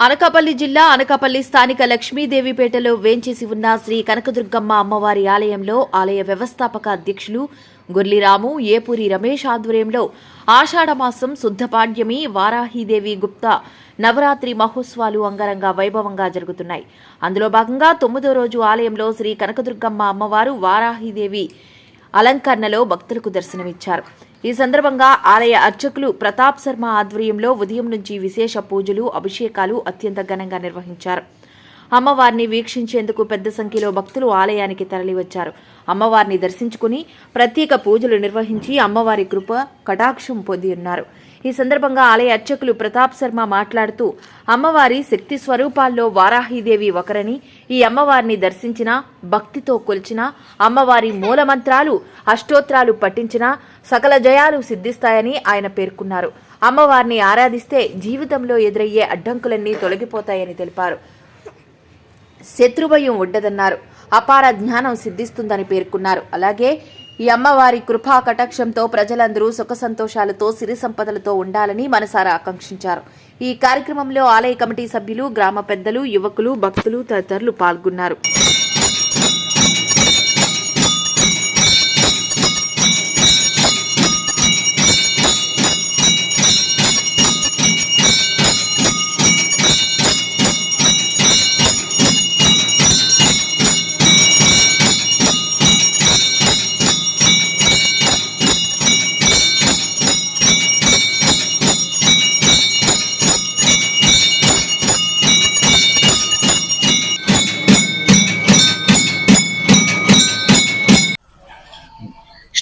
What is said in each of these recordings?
అనకాపల్లి జిల్లా అనకాపల్లి స్థానిక లక్ష్మీదేవిపేటలో వేంచేసి ఉన్న శ్రీ కనకదుర్గమ్మ అమ్మవారి ఆలయంలో ఆలయ వ్యవస్థాపక అధ్యక్షులు గుర్లిరాము ఏపూరి రమేష్ ఆధ్వర్యంలో ఆషాఢమాసం శుద్ధపాడ్యమి వారాహిదేవి గుప్తా నవరాత్రి మహోత్సవాలు అంగరంగ వైభవంగా జరుగుతున్నాయి. అందులో భాగంగా తొమ్మిదో రోజు ఆలయంలో శ్రీ కనకదుర్గమ్మ అమ్మవారు వారాహిదేవి అలంకరణలో భక్తులకు దర్శనమిచ్చారు. ఈ సందర్భంగా ఆలయ అర్చకులు ప్రతాప్ శర్మ ఆధ్వర్యంలో ఉదయం నుంచి విశేష పూజలు అభిషేకాలు అత్యంత ఘనంగా నిర్వహించారు. అమ్మవారిని వీక్షించేందుకు పెద్ద సంఖ్యలో భక్తులు ఆలయానికి తరలివచ్చారు. అమ్మవారిని దర్శించుకుని ప్రత్యేక పూజలు నిర్వహించి అమ్మవారి కృప కటాక్షం పొంది ఉన్నారు. ఈ సందర్భంగా ఆలయ అర్చకులు ప్రతాప్ శర్మ మాట్లాడుతూ అమ్మవారి శక్తి స్వరూపాల్లో వారాహిదేవి ఒకరని ఈ అమ్మవారిని దర్శించిన భక్తితో కొలిచిన అమ్మవారి మూలమంత్రాలు అష్టోత్రాలు పఠించిన సకల జయాలు సిద్ధిస్తాయని ఆయన పేర్కొన్నారు. అమ్మవారిని ఆరాధిస్తే జీవితంలో ఎదురయ్యే అడ్డంకులన్నీ తొలగిపోతాయని తెలిపారు. శత్రుభయం ఉండదన్నారు. అపార జ్ఞానం సిద్ధిస్తుందని పేర్కొన్నారు. అలాగే ఈ అమ్మవారి కృపా కటాక్షంతో ప్రజలందరూ సుఖ సంతోషాలతో సిరి సంపదలతో ఉండాలని మనసారా ఆకాంక్షించారు. ఈ కార్యక్రమంలో ఆలయ కమిటీ సభ్యులు గ్రామ పెద్దలు యువకులు భక్తులు తదితరులు పాల్గొన్నారు.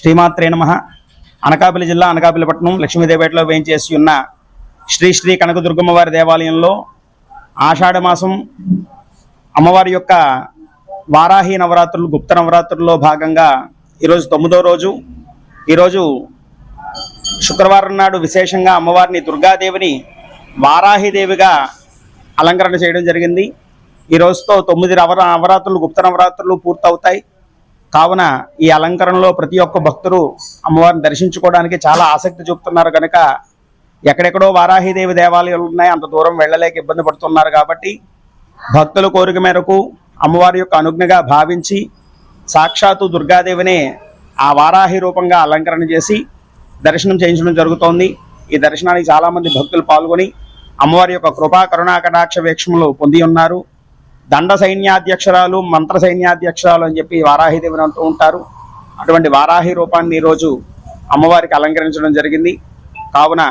శ్రీమాత్రే నమ. అనకాపల్లి జిల్లా అనకాపల్లిపట్నం లక్ష్మీదేవేటలో వేయించేసి ఉన్న శ్రీ శ్రీ కనకదుర్గమ్మ వారి దేవాలయంలో ఆషాఢ మాసం అమ్మవారి యొక్క వారాహి నవరాత్రులు గుప్త నవరాత్రుల్లో భాగంగా ఈరోజు తొమ్మిదో రోజు. ఈరోజు శుక్రవారం నాడు విశేషంగా అమ్మవారిని దుర్గాదేవిని వారాహిదేవిగా అలంకరణ చేయడం జరిగింది. ఈ రోజుతో తొమ్మిది నవరా నవరాత్రులు గుప్త నవరాత్రులు పూర్తవుతాయి. కావున ఈ అలంకరణలో ప్రతి ఒక్క భక్తులు అమ్మవారిని దర్శించుకోవడానికి చాలా ఆసక్తి చూపుతున్నారు కనుక ఎక్కడెక్కడో వారాహిదేవి దేవాలయాలు ఉన్నాయి అంత దూరం వెళ్ళలేక ఇబ్బంది పడుతున్నారు కాబట్టి భక్తుల కోరిక మేరకు అమ్మవారి యొక్క అనుజ్ఞగా భావించి సాక్షాత్తు దుర్గాదేవినే ఆ వారాహి రూపంగా అలంకరణ చేసి దర్శనం చేయించడం జరుగుతోంది. ఈ దర్శనానికి చాలామంది భక్తులు పాల్గొని అమ్మవారి యొక్క కృపా కరుణా కటాక్ష వీక్షములు పొంది ఉన్నారు. దండ సైన్యాధ్యక్షరాలు మంత్ర సైన్యాధ్యక్షరాలు అని చెప్పి వారాహిదేవిని అంటూ ఉంటారు. అటువంటి వారాహి రూపాన్ని ఈరోజు అమ్మవారికి అలంకరించడం జరిగింది. కావున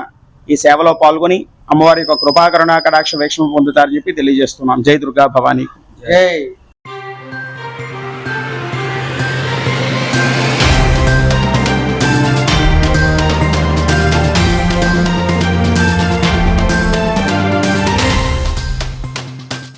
ఈ సేవలో పాల్గొని అమ్మవారి యొక్క కృపాకరుణా కటాక్ష వీక్షణ పొందుతారని చెప్పి తెలియజేస్తున్నాం. జై దుర్గా భవానీ. జై